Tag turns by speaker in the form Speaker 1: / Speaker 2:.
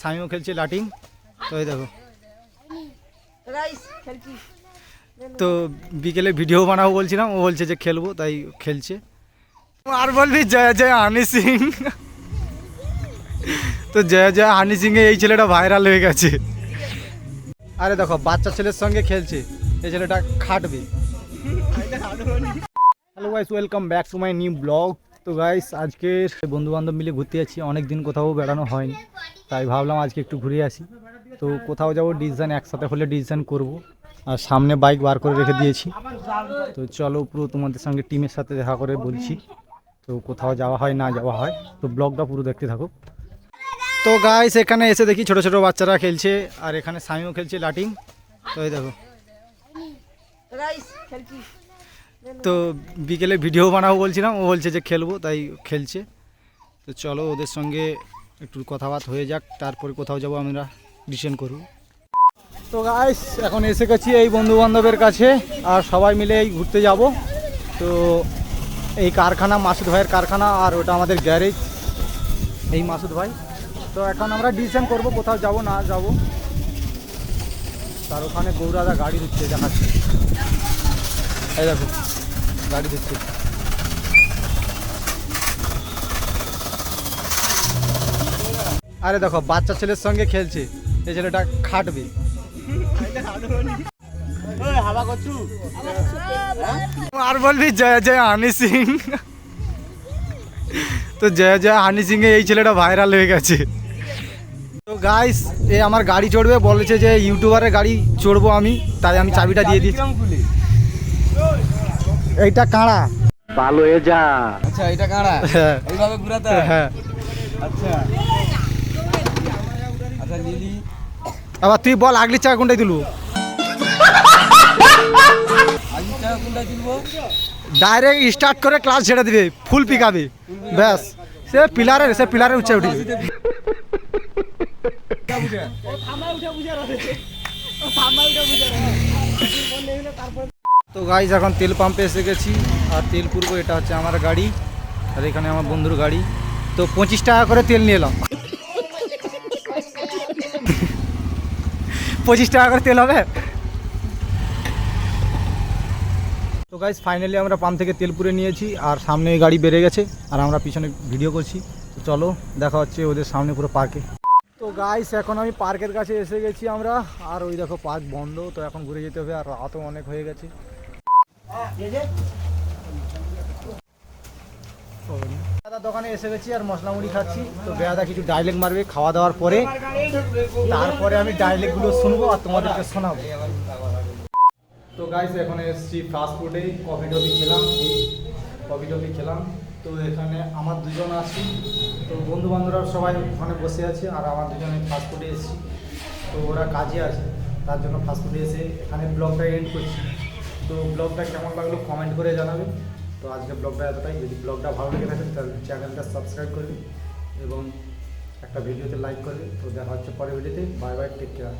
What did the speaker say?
Speaker 1: সামিও খেলছে লাটিং তো এই দেখো। তো বিকেলে ভিডিও বানাবো বলছিলাম ও বলছে যে খেলব তাই খেলছে। আর বলবি জয় জয় হানি সিং। তো জয় জয় হানি সিং এই ছেলেটা ভাইরাল হয়ে গেছে। আরে দেখো বাচ্চা ছেলের সঙ্গে খেলছে এই ছেলেটা খাটবে। Hello guys welcome back to my new blog তো গাইস আজকে বন্ধু বান্ধব মিলে ঘুরতে যাচ্ছি অনেক দিন কোথাও বেড়ানো হয়নি। তাই ভাবলাম আজকে একটু ঘুরে আসি। তো কোথাও যাব ডিসিশন একসাথে হলে ডিসিশন করব। আর সামনে বাইক বার করে রেখে দিয়েছি। তো চলো, পুরো তোমাদের সঙ্গে টিমের সাথে দেখা করে বলছি। তো কোথাও যাওয়া হয়, না যাওয়া হয়, তো ব্লগটা পুরো দেখতে থাকো। তো গাইস এখানে এসে দেখি ছোট ছোট বাচ্চারা খেলছে, আর এখানে স্বামীও খেলছে লাটিং তো এই দেখো। তো বিকেলে ভিডিও বানাবো বলছিলাম, ও বলছে যে খেলব, তাই খেলছে। তো চলো ওদের সঙ্গে একটু কথাবার্তা হয়ে যাক, তারপরে কোথাও যাব আমরা, ডিসিশন করব। তো গাইস এখন এসে গেছি এই বন্ধু বান্ধবের কাছে, আর সবাই মিলে এই ঘুরতে যাব। তো এই কারখানা, মাসুদ ভাইয়ের কারখানা, আর ওটা আমাদের গ্যারেজ, এই মাসুদ ভাই। তো এখন আমরা ডিসিশন করব কোথাও যাব, না যাব। তার ওখানে গৌরাদা গাড়ি দিচ্ছে দেখাচ্ছে। এই দেখো। গাড়ি দিচ্ছে আরে দেখো, বাচ্চা ছেলের সঙ্গে খেলছে। এই ছেলেটা খাটবে। আর বলবি, জয় জয় হানি সিং। তো জয় জয় হানি সিং এই ছেলেটা ভাইরাল হয়ে গেছে। তো গাইস এ আমার গাড়ি চড়বে, বলেছে যে ইউটিউবারের গাড়ি চড়বো আমি, তাই আমি চাবিটা দিয়ে দিচ্ছি। এইটা কাঁড়া।
Speaker 2: ভালো হয়ে যা।
Speaker 3: আচ্ছা এটা কারা
Speaker 1: হ্যাঁ।
Speaker 3: এইভাবে ঘুরাতে হয়? আচ্ছা। আচ্ছা লিলি
Speaker 1: আবার তুই বল আগলি চা কোনটাই দিলু? ডাইরেক্ট স্টার্ট করে ক্লাস ছেড়ে দিবে ফুল পিকাবে ব্যাস। সে পিলারের সে পিলারের উঠে উঠবে তো গাইজ এখন তেল পাম্পে এসে গেছি। আর তেল পুরবো এটা হচ্ছে আমার গাড়ি। আর এখানে আমার বন্ধুর গাড়ি। তো পঁচিশ টাকা করে তেল নিয়ে এলাম। পঁচিশ টাকা করে তেল হবে? তো গাইজ ফাইনালি আমরা পাম্প থেকে তেল পুরে নিয়েছি। আর সামনে গাড়ি বেড়ে গেছে। আর আমরা পিছনে ভিডিও করছি। তো চলো, দেখা হচ্ছে ওদের সামনে পুরো পার্কে তো গাইস এখন আমি পার্কের কাছে এসে গেছি আমরা। আর ওই দেখো পার্ক বন্ধ, তো এখন ঘুরে যেতে হবে। আর রাতও অনেক হয়ে গেছে। দাদা দোকানে এসে গেছি আর মশলা মুড়ি খাচ্ছি। তো বেয়াদা কিছু ডাইলেক্ট মারবে খাওয়া দাওয়ার পরে। তারপরে আমি ডাইলেক্টগুলো শুনব আর তোমাদেরকে শোনাবো। তো গাইস এখন এসেছি ফাস্ট ফুডে কফি টফি খেলাম কফি টফি খেলাম। তো এখানে আমার দুজন আছি। তো বন্ধু বান্ধবরা সবাই ওখানে বসে আছে আর আমার দুজনে ফাস্ট ফুডে এসেছি। তো ওরা কাজে আছে, তার জন্য ফাস্ট ফুডে এসে এখানে ব্লগটা এন্ড করছি। তো ব্লগটা কেমন লাগল কমেন্ট করে জানাবে। তো আজকে ব্লগটা এতটাই। যদি ব্লগটা ভালো লেগে থাকে, তাহলে চ্যানেলটা সাবস্ক্রাইব করবে এবং একটা ভিডিওতে লাইক করবে। তো দেখা হচ্ছে পরের ভিডিওতে। Bye bye take care